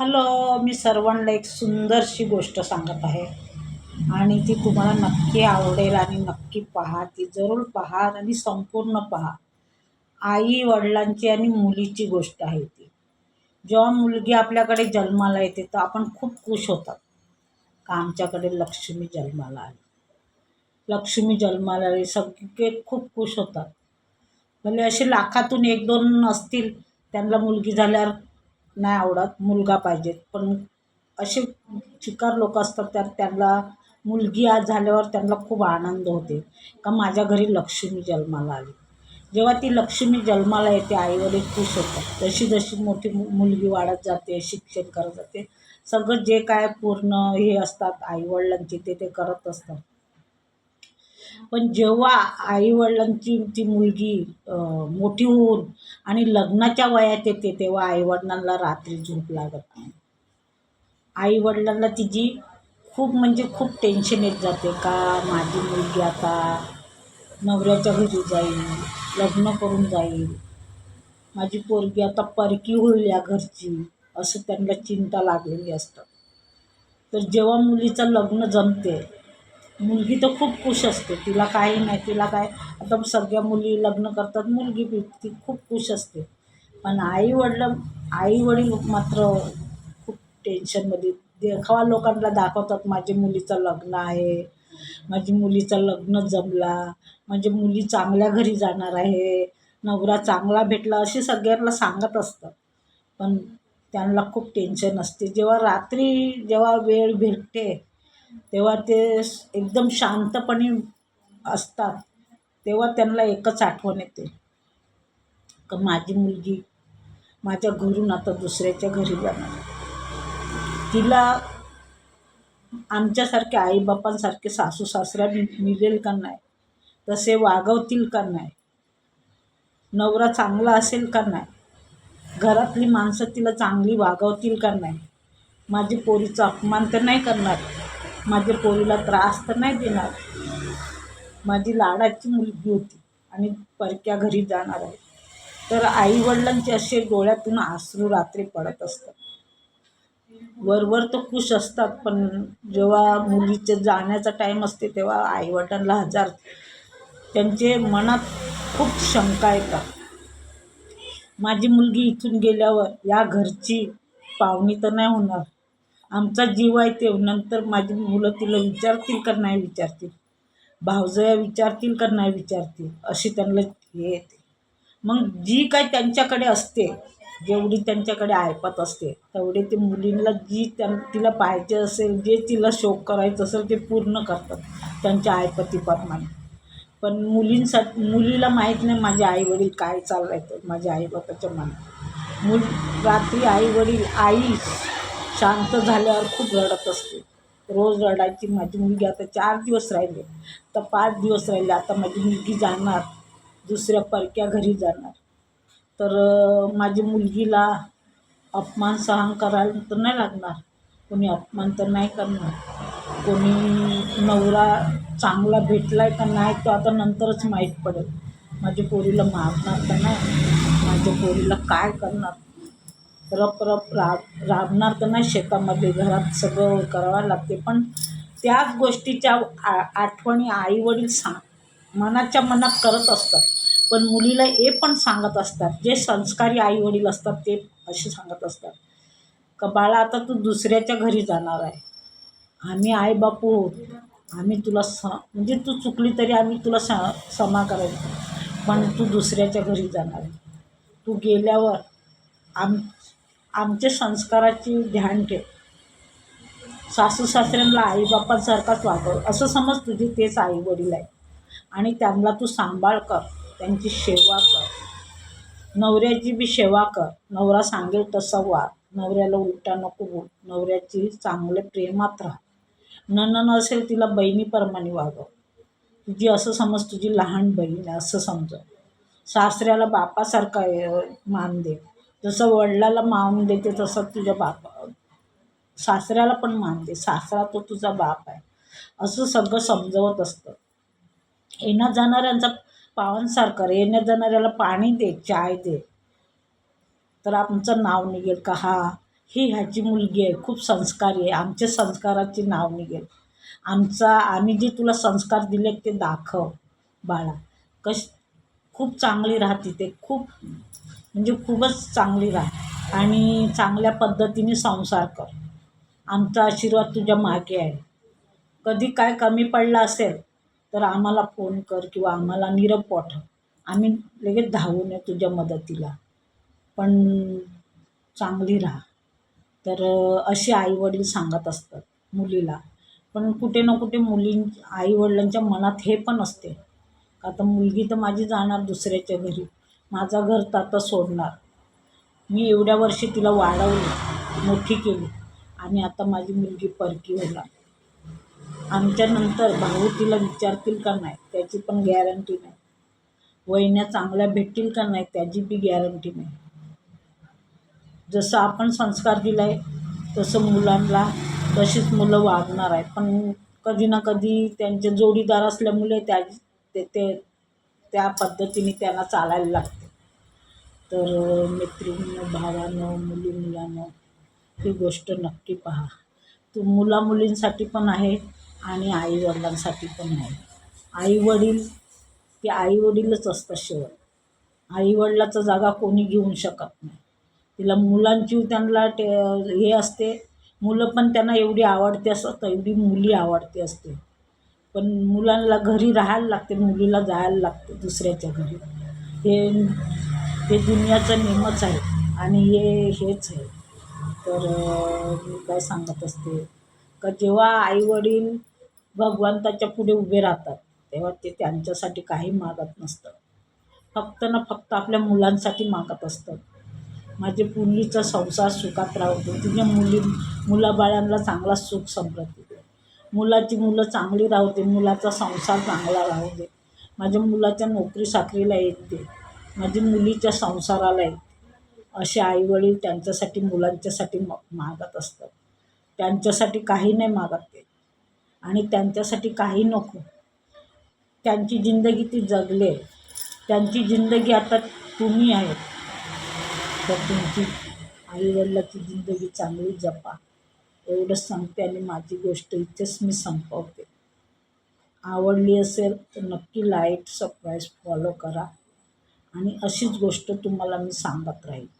Hello मी सर्वांना एक सुंदरशी गोष्ट सांगत आहे. आणि ती तुम्हाला नक्की आवडेल आणि नक्की पहा. ती जरूर पहा आणि संपूर्ण पहा. आई वडिलांची आणि मुलीची गोष्ट आहे ती. जेव्हा मुलगी आपल्याकडे जन्माला येते तर आपण खूप खुश होतात. का आमच्याकडे लक्ष्मी जन्माला आली? लक्ष्मी जन्माला आली सगळे खूप खुश होतात. म्हणजे असे लाखातून एक दोन असतील त्यांना मुलगी झाल्यावर नाही आवडत मुलगा पाहिजे. पण असे चिकार लोक असतात त्यात त्यांना मुलगी आज झाल्यावर त्यांना खूप आनंद होते. का माझ्या घरी लक्ष्मी जन्माला आली. जेव्हा ती लक्ष्मी जन्माला येते आईवडील खुश होतात. जशी जशी मोठी मु मुलगी वाढत जाते शिक्षण करत जाते सगळं जे काय पूर्ण हे असतात आईवडिलांचे ते ते करत असतात. पण जेव्हा आईवडिलांची ती मुलगी मोठी होऊन आणि लग्नाच्या वयात येते तेव्हा आईवडिलांना रात्री झोप लागत नाही. आईवडिलांना तिची खूप म्हणजे खूप टेन्शन येत जाते का माझी मुलगी आता नवऱ्याच्या घरी जाईल लग्न करून जाईल माझी पोरगी आता परकी होईल या घरची असं त्यांना चिंता लागलेली असतं. तर जेव्हा मुलीचं लग्न जमते मुलगी तर खूप खुश असते. तिला काही नाही तिला काय आता सगळ्या मुली लग्न करतात मुलगी बी ती खूप खुश असते. पण आई वडलं आई वडील मात्र खूप टेन्शनमध्ये देखावा लोकांना दाखवतात माझ्या मुलीचं लग्न आहे माझी मुलीचं लग्न जमला म्हणजे मुली चांगल्या घरी जाणार आहे नवरा चांगला भेटला असे सगळ्यांना सांगत असतात. पण त्यांना खूप टेन्शन असते. जेव्हा रात्री जेव्हा वेळ भेटते तेव्हा ते एकदम शांतपणे असतात. तेव्हा त्यांना एकच आठवण येते. का माझी मुलगी माझ्या घरून आता दुसऱ्याच्या घरी जाणार. तिला आमच्यासारखे आईबापांसारखे सासू सासऱ्या मिळेल का नाही? तसे वागवतील का नाही? नवरा चांगला असेल का नाही? घरातली माणसं तिला चांगली वागवतील का नाही? माझी पोरीचा अपमान तर नाही करणार? माझ्या पोरीला त्रास तर नाही देणार. माझी लाडाची मुलगी होती आणि परक्या घरी जाणार आहे. तर आईवडिलांचे असे डोळ्यातून आसरू रात्री पडत असतात. वरवर तर खुश असतात पण जेव्हा मुलीचे जाण्याचा टाईम असते तेव्हा आईवडिलांना हजार त्यांचे मनात खूप शंका येतात. माझी मुलगी इथून गेल्यावर या घरची पाहुणी तर नाही होणार. आमचा जीव आहे ते. नंतर माझी मुलं तिला विचारतील का नाही विचारतील? भावजया विचारतील का नाही विचारतील? अशी त्यांना हे येते. मग जी काय त्यांच्याकडे असते जेवढी त्यांच्याकडे ऐपत असते तेवढे ते मुलींना जी त्यां तिला पाहायचे असेल जे तिला शोक करायचं असेल ते पूर्ण करतात त्यांच्या आयपतीप्रमाणे पण मुलींसाठी मुलीला माहीत नाही माझे आईवडील काय चाललं तर माझ्या आईबापाच्या मनात मुल रात्री आईवडील आई शांत झाल्यावर खूप रडत असते. रोज रडायची माझी मुलगी आता चार दिवस राहिले. तर पाच दिवस राहिले. आता माझी मुलगी जाणार. दुसऱ्या परक्या घरी जाणार. तर माझी मुलगीला अपमान सहन करायला तर नाही लागणार. कोणी अपमान तर नाही करणार. कोणी नवरा चांगला भेटला आहे का नाही तो आता नंतरच माहीत पडेल. माझ्या पोरीला मारणार का नाही? माझ्या पोरीला काय करणार? रप रप राब राबणार तर नाही शेतामध्ये घरात सगळं करावं लागते. पण त्याच गोष्टीच्या आ आठवणी आईवडील सांग मनाच्या मनात करत असतात. पण मुलीला हे पण सांगत असतात. जे संस्कारी आईवडील असतात ते असे सांगत असतात. का बाळा आता तू दुसऱ्याच्या घरी जाणार आहे. आम्ही आई बापू आम्ही तुला स म्हणजे तू चुकली तरी आम्ही तुला स क्षमा करायचं. पण तू दुसऱ्याच्या घरी जाणार आहे. तू गेल्यावर आम आमच्या संस्काराची ध्यान ठेव. सासू सासऱ्यांना आईबापांसारखाच वागव. असं समज तुझी तेच आई वडील आहे आणि त्यांना तू सांभाळ कर. त्यांची सेवा कर. नवऱ्याची बी सेवा कर. नवरा सांगेल तसं वाग. नवऱ्याला उलटा नको बोल. नवऱ्याची चांगले प्रेमात राहा. नणन असेल तिला बहिणीप्रमाणे वागव. तुझी असं समज तुझी लहान बहीण आहे. असं समज सासऱ्याला बापासारखा मान दे. जसं वडिलाला मान देते तसं तुझ्या बापा सासऱ्याला पण मान दे. सासरा तो तुझा बाप आहे. असं सगळं समजवत असतं. येण्या जाणाऱ्यांचा पावनसारखं येण्या जाणाऱ्याला पाणी दे चाय दे. तर आमचं नाव निघेल. का हा ही ह्याची मुलगी आहे. खूप संस्कारी आहे. आमच्या संस्काराचे नाव निघेल. आमचा आम्ही जे तुला संस्कार दिले ते दाखव बाळा. कश खूप चांगली राहते ते. खूप म्हणजे खूपच चांगली राहा. आणि चांगल्या पद्धतीने संसार कर. आमचा आशीर्वाद तुझ्या मागे आहे. कधी काय कमी पडलं असेल तर आम्हाला फोन कर किंवा आम्हाला निरप पाठव. आम्ही लगेच धावून येऊ तुझ्या मदतीला. पण चांगली राहा. तर असे आईवडील सांगत असतात मुलीला. पण कुठे ना कुठे मुलीं आईवडिलांच्या मनात हे पण असते. का आता मुलगी तर माझी जाणार दुसऱ्याच्या घरी. माझा घर तर सोडणार. मी एवढ्या वर्षी तिला वाढवली मोठी केली आणि आता माझी मुलगी परकी होणार आमच्यानंतर भाऊ तिला विचारतील का नाही त्याची पण गॅरंटी नाही. वहिन्या चांगल्या भेटतील का नाही त्याची बी गॅरंटी नाही. जसं आपण संस्कार दिला आहे तसं मुलांना तशीच मुलं वागणार आहे. पण कधी ना कधी त्यांचे जोडीदार असल्यामुळे त्या ते ते त्या पद्धतीने त्यांना चालायला लागते. तर मैत्रिणीनं भावानं मुली मुलानं ही गोष्ट नक्की पहा. तू मुला मुलींसाठी पण आहे आणि आईवडिलांसाठी पण आहे. आईवडील ते आईवडीलच असतात शेवट. आईवडिलाचा जागा कोणी घेऊ शकत नाही. तिला मुलांची त्यांना ते हे असते. मुलं पण त्यांना एवढी आवडते असं एवढी मुली आवडते असते. पण मुलांना घरी राहायला लागते मुलीला जायला लागते दुसऱ्याच्या घरी. हे हे दुनियाचा नियमच आहे आणि हे हेच आहे. तर मी काय सांगत असते का जेव्हा आईवडील भगवंताच्या पुढे उभे राहतात तेव्हा ते त्यांच्यासाठी काही मागत नसतं फक्त ना फक्त आपल्या मुलांसाठी मागत असतात. माझे पुलीचा संसार सुखात राहू दे मुली मुलाबाळांना चांगला सुख समृद्धी मुलाची मुलं चांगली राहू दे मुलाचा संसार चांगला राहू दे. माझ्या मुलाच्या नोकरी साखरीला येते. माझी मुलीच्या संसाराला येते. असे आईवडील त्यांच्यासाठी मुलांच्यासाठी म मागत असतात. त्यांच्यासाठी काही नाही मागत ते. आणि त्यांच्यासाठी काही नको. त्यांची जिंदगी ती जगले. त्यांची जिंदगी आता तुम्ही आहेत. तर तुमची आईवडिलाची जिंदगी चांगली जपा. एवढंच सांगते आणि माझी गोष्ट इथेच मी संपवते. आवडली असेल तर नक्की लाईक सबस्क्राईब फॉलो करा. आणि अशीच गोष्ट तुम्हाला मी सांगत राहील.